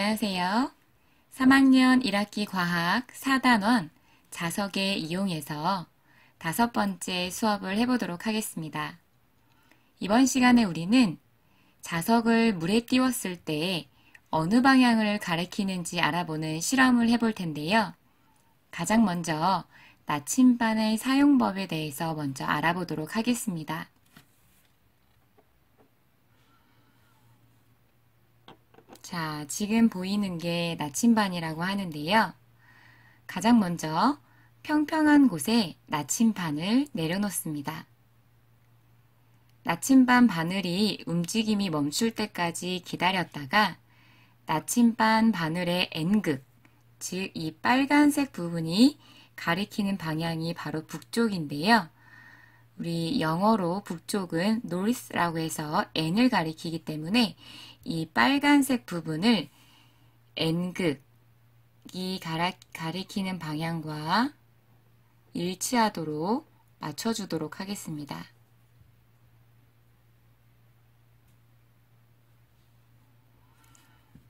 안녕하세요. 3학년 1학기 과학 4단원 자석에 이용해서 다섯 번째 수업을 해보도록 하겠습니다. 이번 시간에 우리는 자석을 물에 띄웠을 때 어느 방향을 가리키는지 알아보는 실험을 해볼 텐데요. 가장 먼저 나침반의 사용법에 대해서 먼저 알아보도록 하겠습니다. 자, 지금 보이는 게 나침반이라고 하는데요. 가장 먼저 평평한 곳에 나침반을 내려놓습니다. 나침반 바늘이 움직임이 멈출 때까지 기다렸다가 나침반 바늘의 N극, 즉 이 빨간색 부분이 가리키는 방향이 바로 북쪽인데요. 우리 영어로 북쪽은 north라고 해서 N을 가리키기 때문에 이 빨간색 부분을 N극이 가리키는 방향과 일치하도록 맞춰주도록 하겠습니다.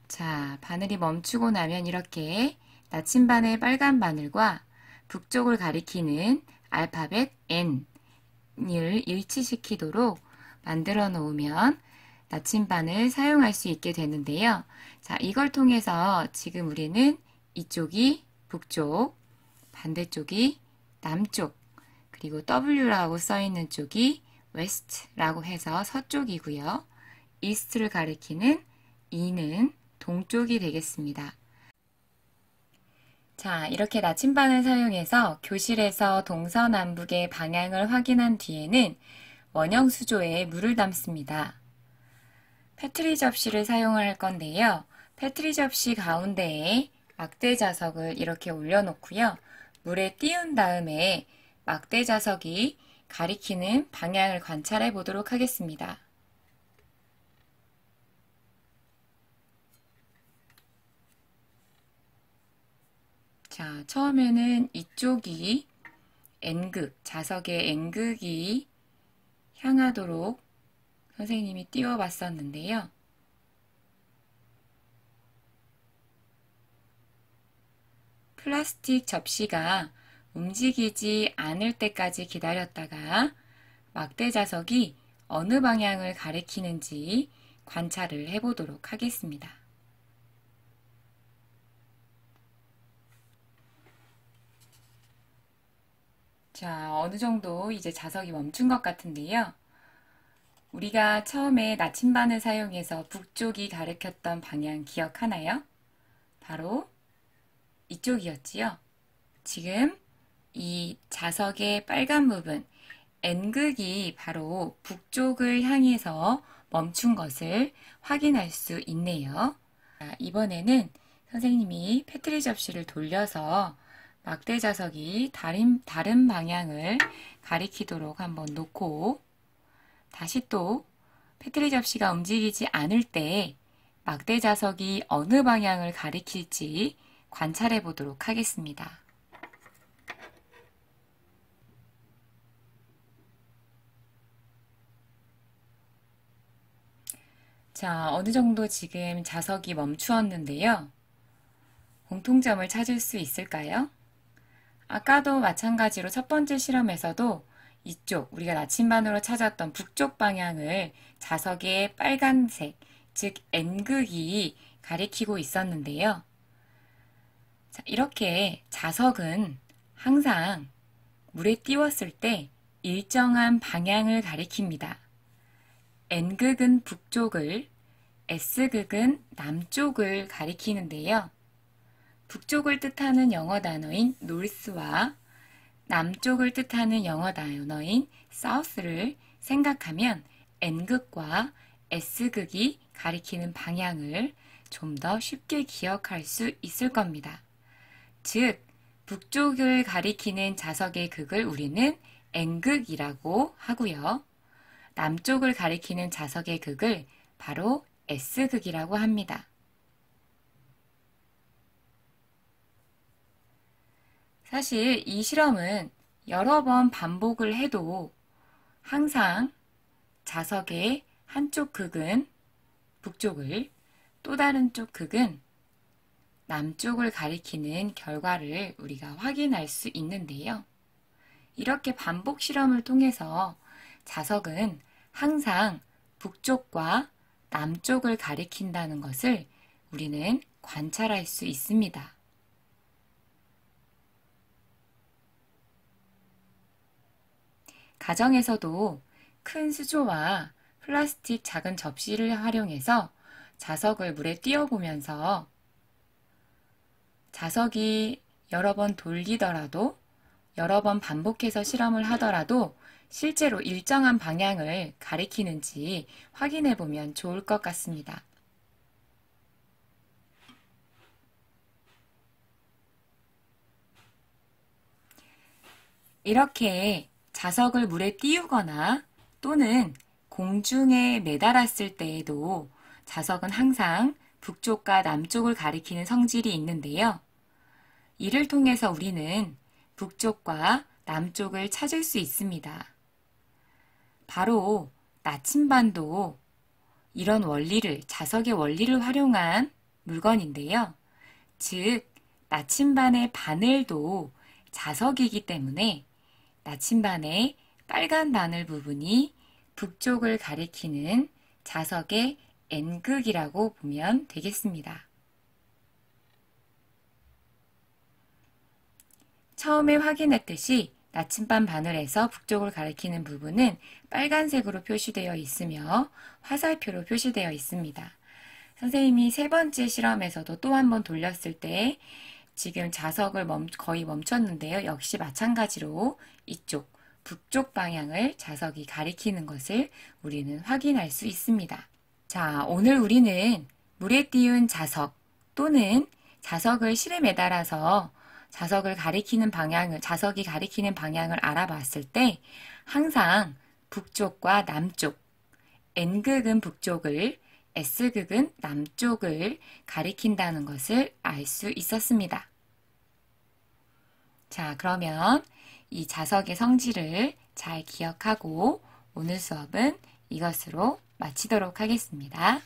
자, 바늘이 멈추고 나면 이렇게 나침반의 빨간 바늘과 북쪽을 가리키는 알파벳 N 을 일치시키도록 만들어 놓으면 나침반을 사용할 수 있게 되는데요. 자, 이걸 통해서 지금 우리는 이쪽이 북쪽, 반대쪽이 남쪽, 그리고 W라고 써 있는 쪽이 west라고 해서 서쪽이고요. east를 가리키는 E는 동쪽이 되겠습니다. 자, 이렇게 나침반을 사용해서 교실에서 동서남북의 방향을 확인한 뒤에는 원형 수조에 물을 담습니다. 패트리 접시를 사용할 건데요. 패트리 접시 가운데에 막대 자석을 이렇게 올려놓고요. 물에 띄운 다음에 막대 자석이 가리키는 방향을 관찰해 보도록 하겠습니다. 자, 처음에는 이쪽이 N극, 자석의 N극이 향하도록 선생님이 띄워봤었는데요. 플라스틱 접시가 움직이지 않을 때까지 기다렸다가 막대 자석이 어느 방향을 가리키는지 관찰을 해보도록 하겠습니다. 자, 어느 정도 이제 자석이 멈춘 것 같은데요. 우리가 처음에 나침반을 사용해서 북쪽이 가리켰던 방향 기억하나요? 바로 이쪽이었지요. 지금 이 자석의 빨간 부분 N극이 바로 북쪽을 향해서 멈춘 것을 확인할 수 있네요. 이번에는 선생님이 패트리 접시를 돌려서 막대 자석이 다른, 다른 방향을 가리키도록 한번 놓고 다시 또 패트리 접시가 움직이지 않을 때 막대 자석이 어느 방향을 가리킬지 관찰해 보도록 하겠습니다. 자, 어느 정도 지금 자석이 멈추었는데요. 공통점을 찾을 수 있을까요? 아까도 마찬가지로 첫 번째 실험에서도 이쪽 우리가 나침반으로 찾았던 북쪽 방향을 자석의 빨간색, 즉 N극이 가리키고 있었는데요. 자, 이렇게 자석은 항상 물에 띄웠을 때 일정한 방향을 가리킵니다. N극은 북쪽을, S극은 남쪽을 가리키는데요. 북쪽을 뜻하는 영어 단어인 north와 남쪽을 뜻하는 영어 단어인 south를 생각하면 N극과 S극이 가리키는 방향을 좀 더 쉽게 기억할 수 있을 겁니다. 즉, 북쪽을 가리키는 자석의 극을 우리는 N극이라고 하고요. 남쪽을 가리키는 자석의 극을 바로 S극이라고 합니다. 사실 이 실험은 여러 번 반복을 해도 항상 자석의 한쪽 극은 북쪽을 또 다른 쪽 극은 남쪽을 가리키는 결과를 우리가 확인할 수 있는데요. 이렇게 반복 실험을 통해서 자석은 항상 북쪽과 남쪽을 가리킨다는 것을 우리는 관찰할 수 있습니다. 가정에서도 큰 수조와 플라스틱 작은 접시를 활용해서 자석을 물에 띄워보면서 자석이 여러 번 돌리더라도 여러 번 반복해서 실험을 하더라도 실제로 일정한 방향을 가리키는지 확인해 보면 좋을 것 같습니다. 이렇게 자석을 물에 띄우거나 또는 공중에 매달았을 때에도 자석은 항상 북쪽과 남쪽을 가리키는 성질이 있는데요. 이를 통해서 우리는 북쪽과 남쪽을 찾을 수 있습니다. 바로 나침반도 이런 원리를, 자석의 원리를 활용한 물건인데요. 즉, 나침반의 바늘도 자석이기 때문에 나침반의 빨간 바늘 부분이 북쪽을 가리키는 자석의 N극이라고 보면 되겠습니다. 처음에 확인했듯이 나침반 바늘에서 북쪽을 가리키는 부분은 빨간색으로 표시되어 있으며 화살표로 표시되어 있습니다. 선생님이 세 번째 실험에서도 또 한 번 돌렸을 때 지금 자석을 멈, 거의 멈췄는데요. 역시 마찬가지로 이쪽 북쪽 방향을 자석이 가리키는 것을 우리는 확인할 수 있습니다. 자, 오늘 우리는 물에 띄운 자석 또는 자석을 실에 매달아서 자석을 가리키는 방향을, 자석이 가리키는 방향을 알아봤을 때 항상 북쪽과 남쪽, N극은 북쪽을, S극은 남쪽을 가리킨다는 것을 알 수 있었습니다. 자, 그러면 이 자석의 성질을 잘 기억하고 오늘 수업은 이것으로 마치도록 하겠습니다.